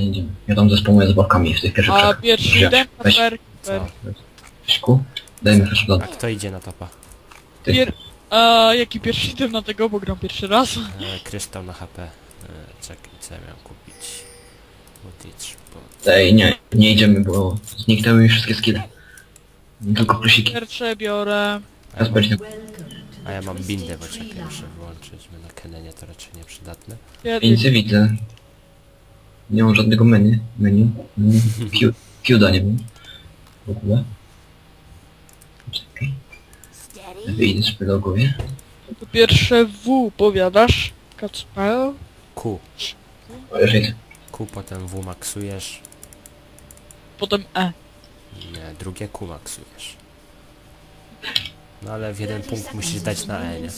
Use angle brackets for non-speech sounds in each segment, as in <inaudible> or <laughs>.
nie idziemy. Ja tam zespołuję z bokami w tych pierwszych A pierwszy na Weź, per... Co? per. Weźku, dajmy flash A blood. kto idzie na topa? Ty. Pier... A jaki pierwszy item na tego, bo gram pierwszy raz? E, kryształ na HP. E, czekaj, co ja miałem kupić? Multitch, bo... Ej, nie, nie idziemy, bo zniknęły mi wszystkie skille. Tylko plusiki. Pierwsze biorę... Teraz będzie A ja mam bindę, bo czekaj, muszę wyłączyć, bo na Kenenie to raczej nieprzydatne. Kiedy... Nie widzę. Nie mam żadnego menu. Menu. menu. Q, Qda nie mam. W ogóle. Czekaj. Wyjdę z pedagogie. To pierwsze W powiadasz? Kacpel? Q. Q potem W maksujesz. Potem E. Nie, drugie Q maksujesz. No ale w jeden punkt musisz dać na E, nie?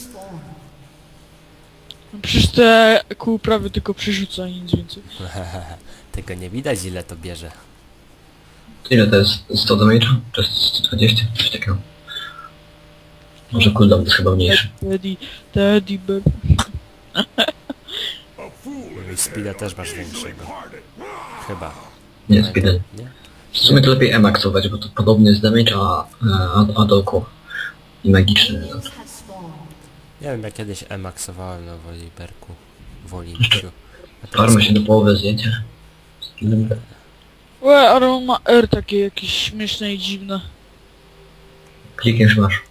Przecież te kół prawie tylko przerzuca i nic więcej. <laughs> Tego nie widać ile to bierze. Ile to jest? 100 damage'a? To jest 120? Coś takiego. Może cooldown jest chyba mniejszy. Teddy, Teddy bear. I speeda też masz większego. Chyba. Nie, speed. Nie? W sumie to lepiej emaksować, bo to podobny jest damage, a, a, a doku. I magiczny. No. Nie wiem, ja kiedyś E maksowałem na Woliberku. Wolimciu. A teraz Farmy się do połowy zjedzie. Skillem. Łe, ale on ma R takie jakieś śmieszne i dziwne. Klikniesz masz.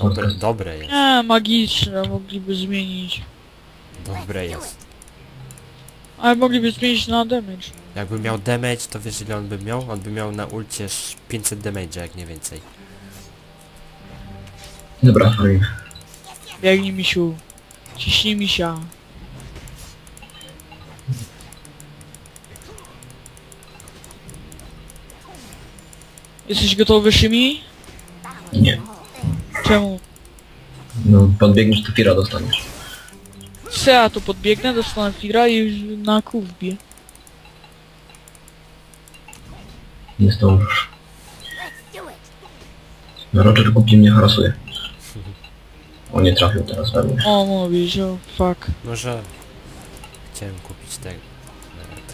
dobre, dobre jest. Nie, magiczne, mogliby zmienić. Dobre jest. Ale mogliby zmienić na damage. Jakby miał damage, to wiesz ile on by miał? On by miał na ulcie sz- 500 damage, jak nie więcej. Dobra, farmimy. Biegnij misiu. Ciśnij misia. Jesteś gotowy, Szymi? Nie. Czemu? No, podbiegniesz, to fira dostaniesz. Se ja tu podbiegnę, dostanę fira i już na wbiję. Nie zdążysz. No, Roger głupi mnie harasuje. O, nie trafił teraz we mnie. O, mówisz, o fuck. Może... Chciałem kupić te... e,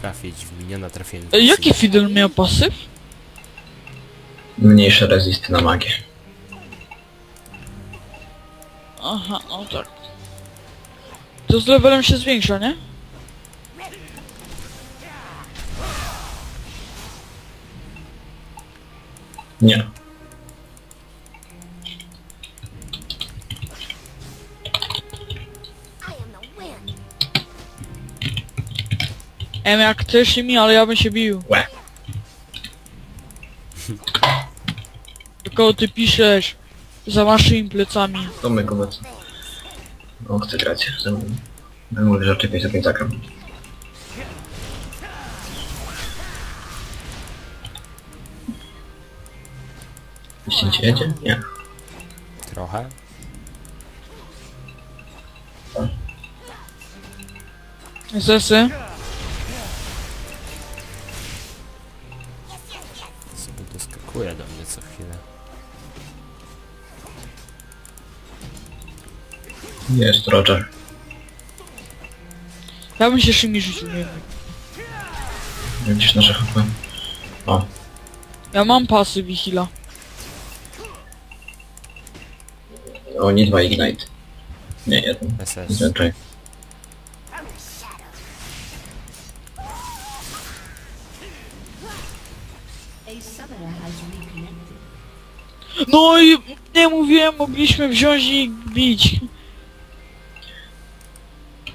Trafić w miniona, trafiłem w E, jaki. Fidel miał pasyw? Mniejsze rezisty na magię. Aha, o tak. To z levelem się zwiększa, nie? Nie. Em jak ty Szymi, ale ja bym się bił. Łe. Kogo ty piszesz? Za waszymi plecami. Tomek obecny. O, chcę grać ze mną. Ja mówię, że czepię sobie zagram. Jeśli ci jedzie? Nie. Trochę. Zesy. Doskakuje do mnie co chwilę. Jest Roger. Ja bym się Szymi rzucił, nie wiem. Widzisz nasze HP? O, Ja mam pasyw i heala. o, nie dwa Ignite. Nie, jeden. SS. Raczej. No i nie mówiłem, mogliśmy wziąć i bić.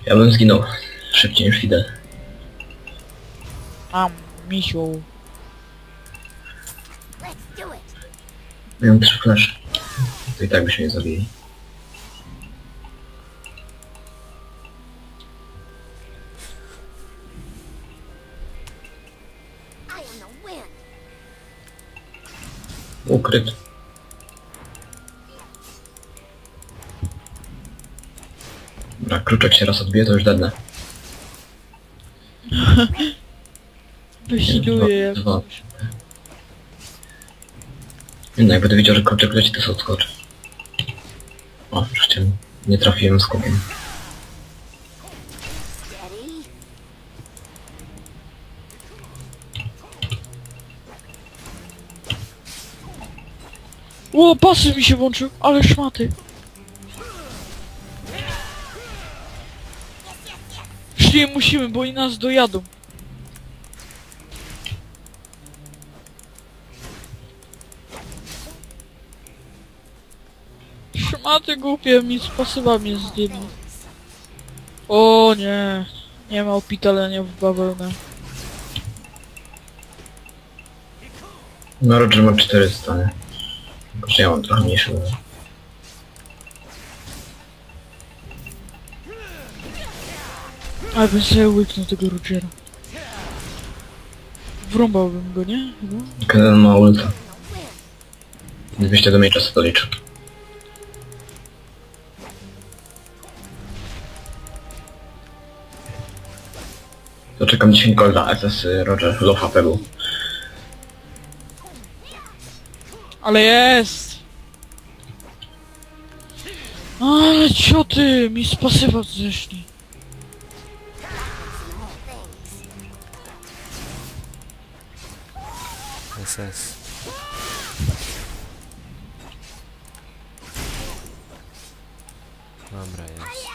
Ja bym zginął. Szybciej niż Fidel. Mam, misiu. Miałem trzy flash. To i tak byśmy nie zabili. Ukryt. Dobra, kruczek się raz odbije, to już dadne. <laughs> Wyhealuję jak Dwa. No, jak będę wiedział, że kruczek leci, to sobie odskoczę. O, już chciałem. Nie trafiłem skokiem. O, pasy mi się włączył, ale szmaty. Szli musimy, bo i nas dojadą. Szmaty głupie mi z pasywami zdjęli. O nie, nie ma opitalenia w bawełnę. No Roger ma 400, nie? Że ja mam trochę mniejszy. level. Ale bym sobie łyknął tego Rogera. Wrąbałbym go, nie? Kiedy on ma ulta. 200 do czasu doliczy. To czekam 10 golda, SS Roger, low HP był. Ale jest! Ale cioty mi z pasywa zeszli. SS. Dobra, jest.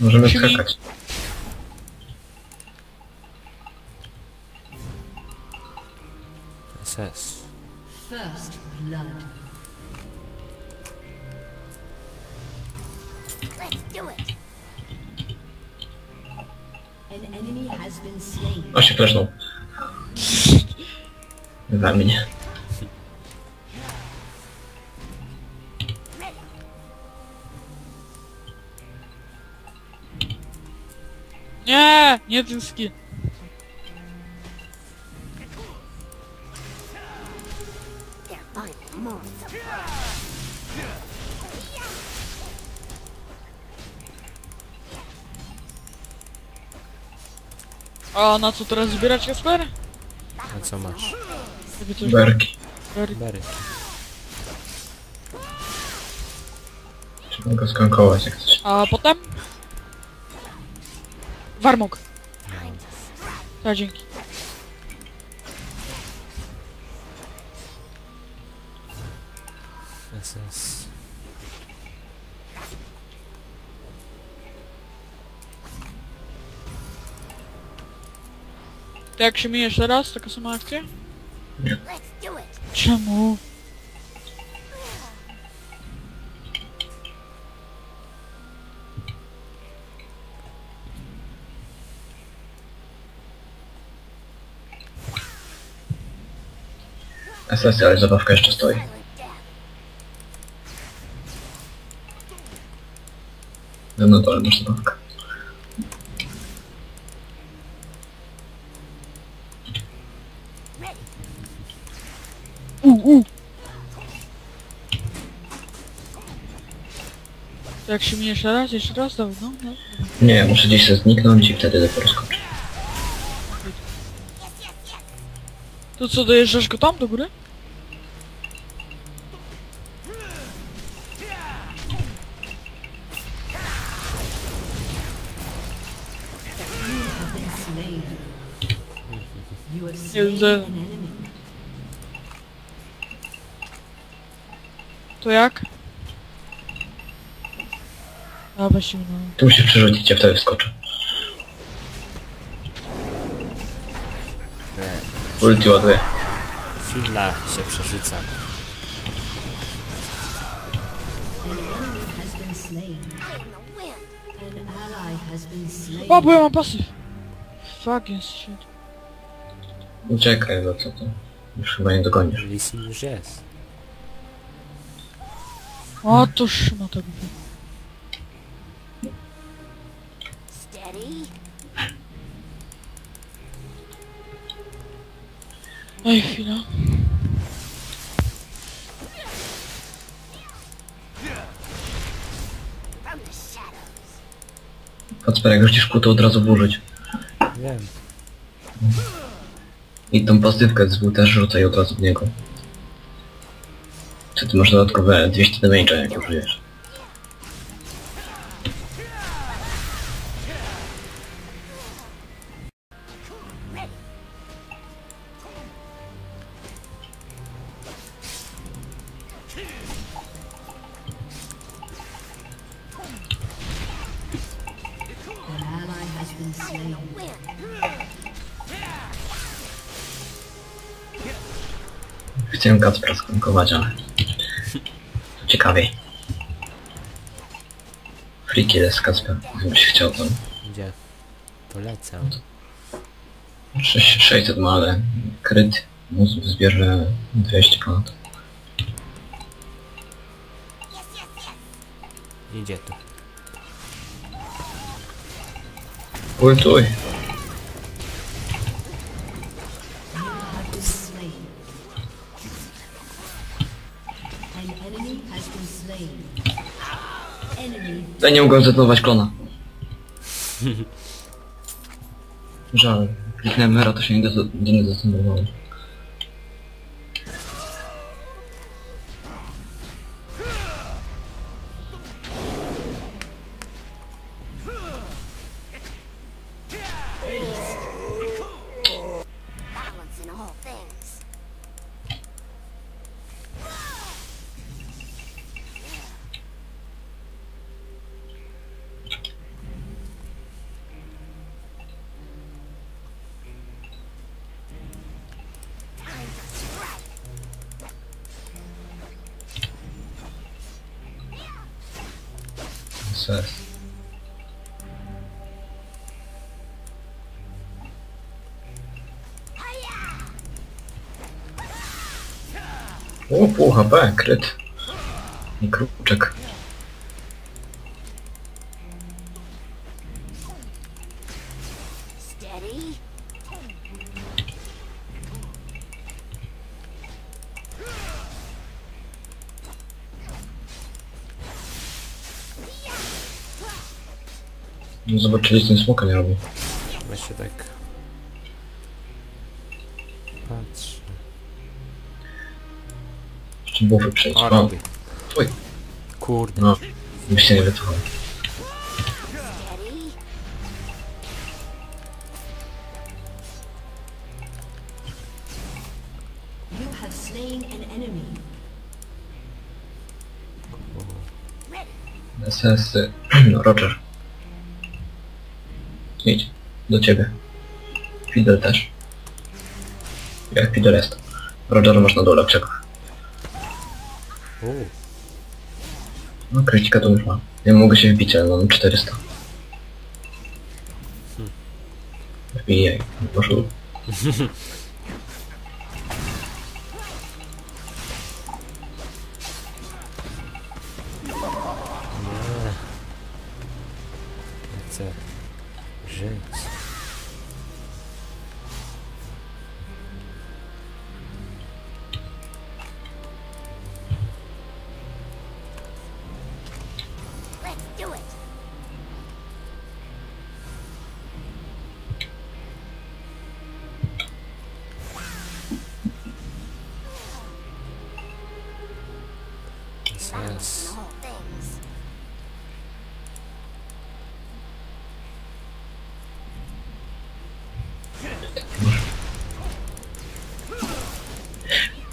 Możemy Czyli- skakać. SS. First blood. Let's do it. An enemy has been slain. O się flesznął. Za mnie. Nie, nie A na co teraz zbierać Kasper? A co masz? Coś Berki. Berry. Bery. Trzeba go skankować jak coś. A potem? Warmok. Tak, dzięki. SS. To jak się mijesz teraz, taka sama akcja? Let's do it. Czemu? SS, ale zabawka jeszcze stoi. Silent death. No, no to masz zabawkę. Jak się mijesz teraz? Jeszcze raz? Dawaj, no, no. Nie, muszę gdzieś sobie zniknąć i wtedy dopiero skoczę. To co, dojeżdżasz go tam do góry? Nie widzę. To jak? A, weź no. Tu musisz przerzucić, ja wtedy wskoczę. Ulti ładuje. Chwila się przerzuca. O, bo ja mam pasyw. Fucking shit. Uciekaj, no co to? Już chyba nie dogonisz. Lisin już jest. O, to głupia. Ej, chwila. Kacper, jak już ci szkło, to od razu burzyć. Wiem. I tą pasywkę z też rzucaj od razu w niego. Czy ty masz dodatkowe 200 damage'a, jak użyjesz? Chciałem Kacpra skonkować, ale... Ciekawiej. Kill z Kacpra, gdybyś chciał to. Gdzie? Polecę. 6- 600 ma, ale kryt mu zbierze 200 ponad. Idzie tu. Ultuj! Daj nie mogłem zdetonować klona. <laughs> Żal. Kliknąłem Mera, to się nie, dezo- nie zdetonowało. SS. O, pół HP, kryt. I kruczek. No zobaczyli, ten smoka nie robi. Właśnie tak... Patrzę. Jeszcze bufy przejść. O, O, robi. Oj. Kurde. No, byś się nie enemy. SS, no, <clears throat> Roger. Idź, do ciebie. Fidel też. Jak Fidel jest. Roger masz na dole. Uuu. No, krycika to już mam. Ja mogę się wbić, ale mam 400. Wbijaj, może... <laughs>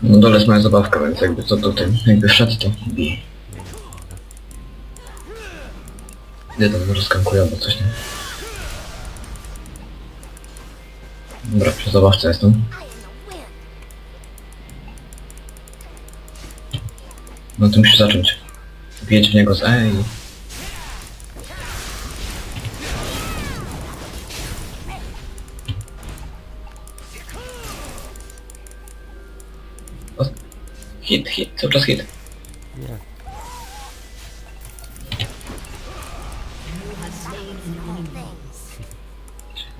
No dole jest moja zabawka, więc jakby co do tym, jakby wszedł to bije. Nie tam może skankuję albo coś, nie? Dobra, przy zabawce jestem. No to musisz zacząć. Wjedź w niego z E i... Hit, hit, cały czas hit. Nie.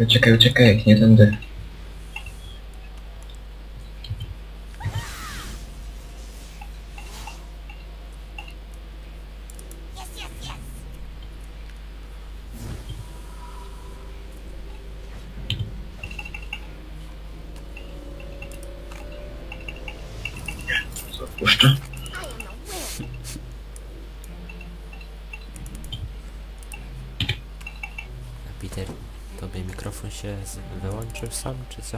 Uciekaj, uciekaj, nie tędy. I Peter, tobie mikrofon się z- wyłączył sam, czy co?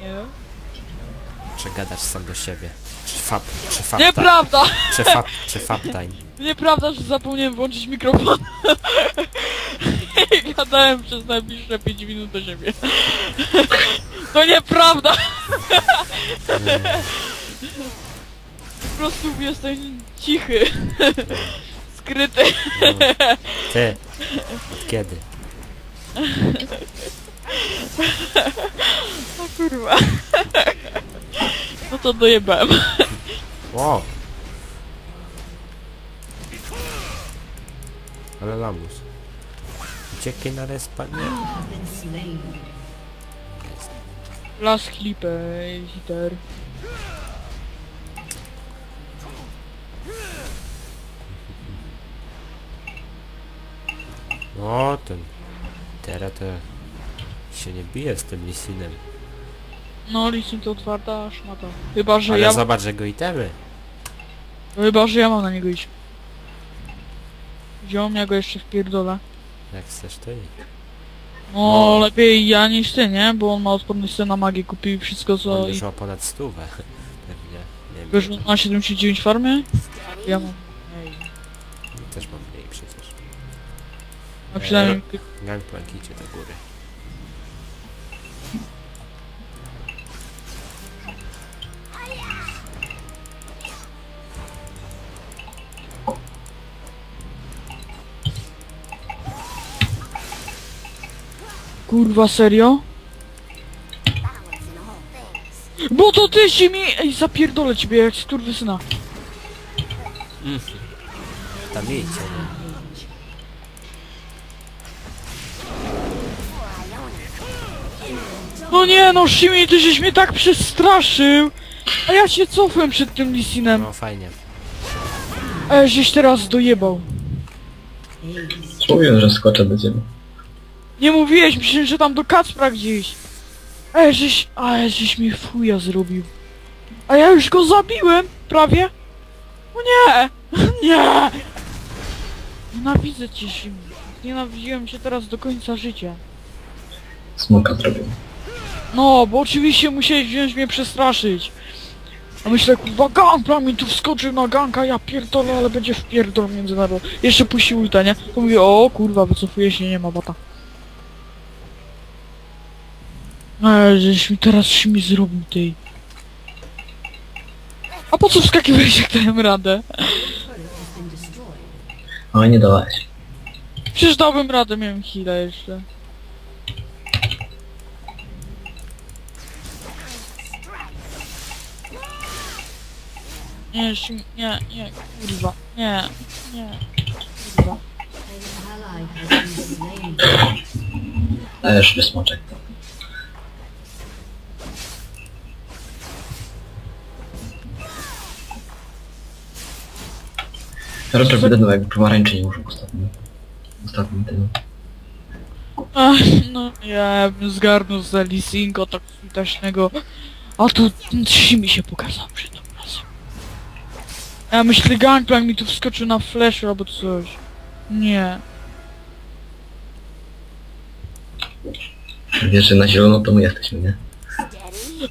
Nie wiem. Czy gadasz sam do siebie? Czy fab, czy fab time? Nieprawda! Czy fab, czy fab time? Nieprawda, że zapomniałem włączyć mikrofon. <laughs> gadałem przez najbliższe 5 minut do siebie. To nieprawda! Po prostu jestem cichy. <laughs> Skryty. Ty! Od kiedy? <laughs> O kurwa. No to dojebałem. O! Ale lamus. Uciekaj na respa, nie. Las klipę, hiter. O, ten. Teraz to się nie bije z tym Lisinem. No, Lisin to otwarta szmata. Chyba, że Ale ja... zobacz, że go itemy. Chyba, że ja mam na niego iść. Wziąłem, ja go jeszcze wpierdolę. Jak chcesz, to i. No, No. lepiej ja niż ty, nie? Bo on ma odporność na magię, kupił wszystko co... On i... już ma ponad stówę. <laughs> Pewnie. Nie Wiesz, wiem. on ma 79 farmy? Ja mam... Ej. Też mam mniej przecież. A przynajmniej... Gangplank idzie do góry. Kurwa, serio? Bo to ty się mi... Ej, zapierdolę ciebie jak skurwysyna. Tam idźcie, nie? No nie no, Shimi, ty żeś mnie tak przestraszył! A ja się cofłem przed tym Lisinem. No fajnie. A żeś teraz dojebał. Mówiłem, że skoczę do ciebie. Nie mówiłeś, myślałem, że tam do Kacpra gdzieś. A żeś... A żeś mi fuja zrobił. A ja już go zabiłem, prawie. O nie! <laughs> Nie! Nienawidzę cię, Shimi. Nienawidziłem cię teraz do końca życia. Smoka zrobił. No, bo oczywiście musiałeś wziąć mnie przestraszyć. A myślę, kurwa, Gunpla mi tu wskoczył na ganka, ja pierdolę, ale będzie wpierdol międzynarodowy. Jeszcze puścił ulta, nie? To mówię, o kurwa, wycofuje się, nie ma bata. Eee, żeś mi teraz mi zrobił tej. A po co wskakiwałeś jak dałem radę? A nie dałeś. Przecież dałbym radę, miałem chwilę jeszcze. Nie, Shim- nie, nie, kurwa, nie, nie, kurwa. Dajesz wysmoczek. Teraz trochę będę jakby pomarańczy nie muszę ostatnim. Ostatnim tym. Ach, no ja bym zgarnął za leasingo tak switaśnego, a tu trzy mi się pokazał przed tym razem. Ja myślę, gangplank mi tu wskoczył na flash albo coś. Nie. Wiesz, że na zielono to my jesteśmy, nie?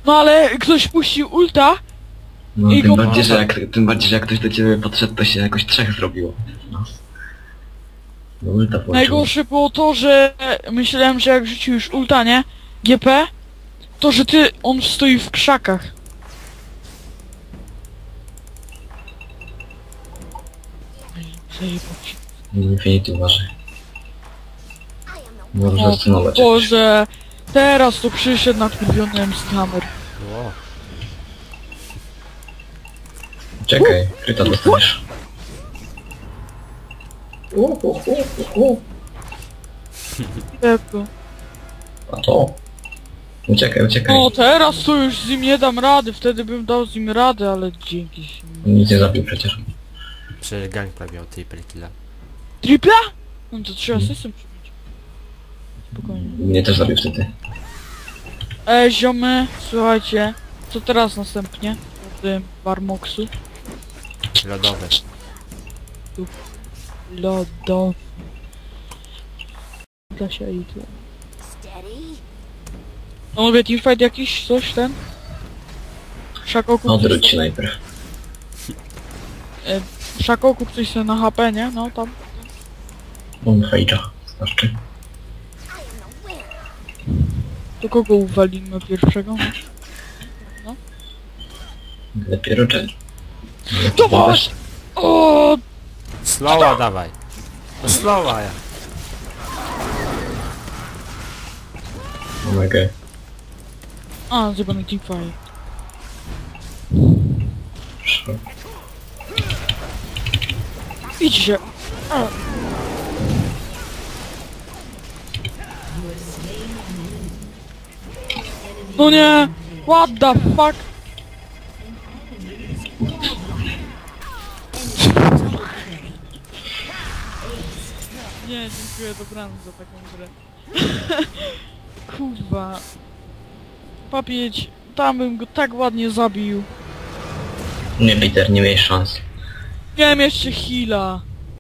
No ale ktoś puścił ulta, No I tym go- bardziej, że jak, tym bardziej, że jak ktoś do ciebie podszedł, to się jakoś trzech zrobiło. No. No ulta włączył. Najgorsze było to, że myślałem, że jak rzucił już ulta, nie? GP, to że ty, on stoi w krzakach. Zajebał się. Infinity uważaj. I am the Może O zastanować. Boże, teraz to przyszedł nakurwiony M-Scammer. O, Czekaj, kryta dostaniesz. Tego. A to? Uciekaj, uciekaj. No teraz to już z nim nie dam rady, wtedy bym dał z nim radę, ale dzięki się. Nic nie zabił przecież. przecież Gangplank miał triple killa. Tripla? No to trzeba system przybić. Spokojnie. Mnie też zabił wtedy. E, ziomy, słuchajcie, co teraz następnie? Od tym Barmoksu. Lodowe. Lodo. Da się i tyle. steady. No mówię, teamfight jakiś, coś ten? Szakoku Odwróć coś, się najpierw. Szakoku coś sobie na HP, nie? No tam. On fejcza. Starczy. To kogo uwalimy pierwszego? Dopiero czy... To masz! O, Slowa dawaj. No slowa ja. God. A, zjebany teamfire. Szok. Idźcie! A. No nie! What the fuck? Dziękuję dobranoc za taką grę. <laughs> Kurwa. Papieć, tam bym go tak ładnie zabił. Nie, Peter, nie miałeś szans. Miałem jeszcze heala.